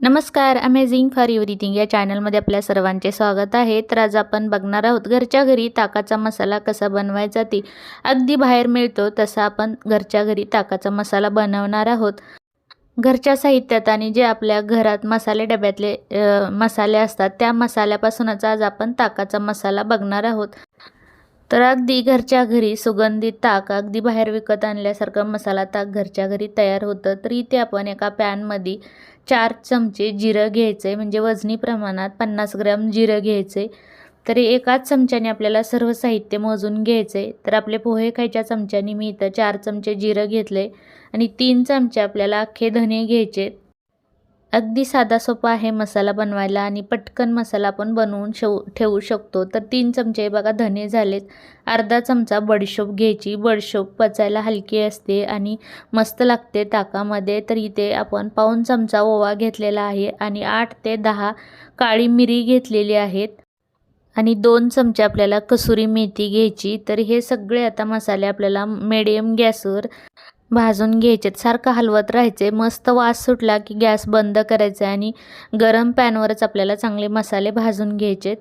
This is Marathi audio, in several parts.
नमस्कार अमेझिंग फॉर एव्हरीथिंग या चॅनलमध्ये आपल्या सर्वांचे स्वागत आहे. तर आज आपण बघणार आहोत घरच्या घरी ताकाचा मसाला कसा बनवायचा ती. अगदी बाहेर मिळतो तसा आपण घरच्या घरी ताकाचा मसाला बनवणार आहोत. घरच्या साहित्यात आणि जे आपल्या घरात मसाले डब्यातले मसाले असतात त्या मसाल्यापासूनच आज आपण ताकाचा मसाला बघणार आहोत. तर अगदी घरच्या घरी सुगंधित ताक अगदी बाहेर विकत आणल्यासारखं मसाला ताक घरच्या घरी तयार होतं. तर इथे आपण एका पॅनमध्ये चार चमचे जिरं घ्यायचं आहे म्हणजे वजनी प्रमाणात पन्नास ग्रॅम जिरं घ्यायचं. आहे तर एकाच चमच्याने आपल्याला सर्व साहित्य मोजून घ्यायचं. आहे तर आपले पोहे खायच्या चमच्याने मी इथं चार चमचे जिरं घेतले आणि तीन चमचे आपल्याला अख्खे धने घ्यायचे. अगदी साधा सोपा आहे मसाला बनवायला आणि पटकन मसाला आपण बनवून शेव ठेवू शकतो. तर तीन चमचे बघा धने झालेत. अर्धा चमचा बडीशोप घ्यायची. बडीशोप पचायला हलकी असते आणि मस्त लागते ताकामध्ये. तर इथे आपण पाऊण चमचा ओवा घेतलेला आहे आणि आठ ते दहा काळी मिरी घेतलेली आहेत. आणि दोन चमचे आपल्याला कसुरी मेथी घ्यायची. तर हे सगळे आता मसाले आपल्याला मिडियम गॅसवर भाजून घ्यायचे सारखं हलवत राहायचे. मस्त वास सुटला की गॅस बंद करायचा आणि गरम पॅनवरच आपल्याला चांगले मसाले भाजून घ्यायचेत.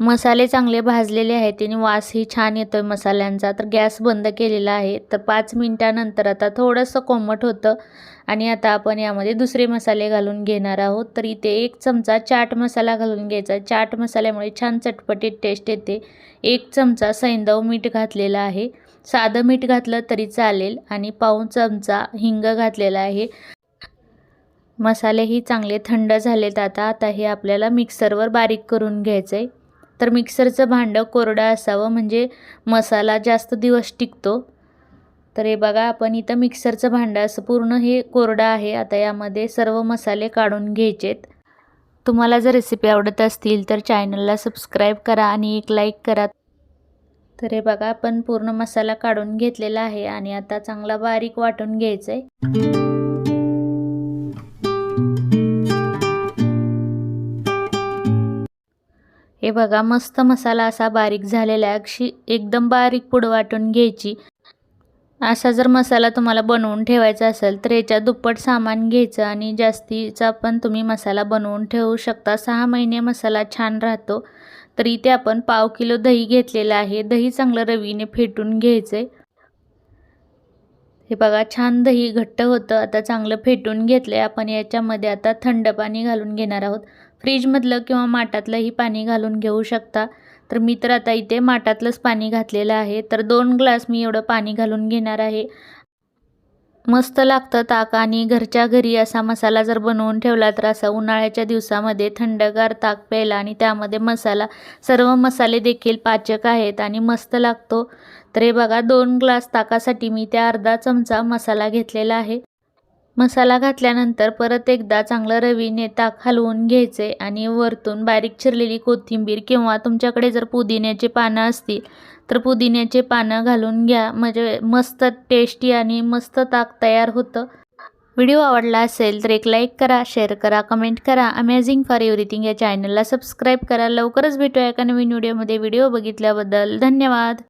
मसाले चांगले भाजलेले आहेत आणि वासही छान येतो आहे मसाल्यांचा. तर गॅस बंद केलेला आहे. तर पाच मिनटानंतर आता थोडंसं कोमट होतं आणि आता आपण यामध्ये दुसरे मसाले घालून घेणार आहोत. तर इथे एक चमचा चाट मसाला घालून घ्यायचा. चाट मसाल्यामुळे छान चटपटीत टेस्ट येते. एक चमचा सैंदव मीठ घातलेला आहे. साधं मीठ घातलं तरी चालेल आणि पाऊण चमचा हिंग घातलेला आहे. मसालेही चांगले थंड झालेत आता. आता हे आपल्याला मिक्सरवर बारीक करून घ्यायचं आहे तर मिक्सरचं भांडं कोरडं असावं म्हणजे मसाला जास्त दिवस टिकतो. तर हे बघा आपण इथं मिक्सरचं भांडं असं पूर्ण हे कोरडं आहे. आता यामध्ये सर्व मसाले काढून घ्यायचेत. तुम्हाला जर रेसिपी आवडत असतील तर चॅनलला सबस्क्राईब करा आणि एक लाईक करा. तर हे बघा आपण पूर्ण मसाला काढून घेतलेला आहे आणि आता चांगला बारीक वाटून घ्यायचं आहे हे बघा मस्त मसाला असा बारीक झालेला आहे. अक्षी एकदम बारीक पुढं वाटून घ्यायची. असा जर मसाला तुम्हाला बनवून ठेवायचा असेल तर याच्या दुप्पट सामान घ्यायचं आणि जास्तीचा पण तुम्ही मसाला बनवून ठेवू शकता. सहा महिने मसाला छान राहतो. तर इथे आपण पाव किलो दही घेतलेलं आहे. दही चांगलं रवीने फेटून घ्यायचं आहे हे बघा छान दही घट्ट होतं. आता चांगलं फेटून घेतलं आहे आपण याच्यामध्ये आता थंड पाणी घालून घेणार आहोत. फ्रीजमधलं किंवा माठातलंही पाणी घालून घेऊ शकता. तर मी तर आता इथे माठातलंच पाणी घातलेलं आहे. तर दोन ग्लास मी एवढं पाणी घालून घेणार आहे. मस्त लागतं ताक आणि घरच्या घरी असा मसाला जर बनवून ठेवला तर असा उन्हाळ्याच्या दिवसामध्ये थंडगार ताक प्यायला आणि त्यामध्ये मसाला सर्व मसाले देखील पाचक आहेत आणि मस्त लागतो. तर हे बघा दोन ग्लास ताकासाठी मी त्या अर्धा चमचा मसाला घेतलेला आहे. मसाला घातल्यानंतर परत एकदा चांगलं रवीने ताक हलवून घ्यायचे आणि वरतून बारीक चिरलेली कोथिंबीर किंवा तुमच्याकडे जर पुदिन्याचे पानं असतील तर पुदिन्याचे पानं घालून घ्या. म्हणजे मस्त टेस्टी आणि मस्त ताक तयार होतं. व्हिडिओ आवडला असेल तर एक लाईक करा शेअर करा कमेंट करा. अमेझिंग फॉर एव्हरीथिंग या चॅनलला सबस्क्राईब करा. लवकरच भेटूया एका नवीन व्हिडिओमध्ये व्हिडिओ बघितल्याबद्दल धन्यवाद.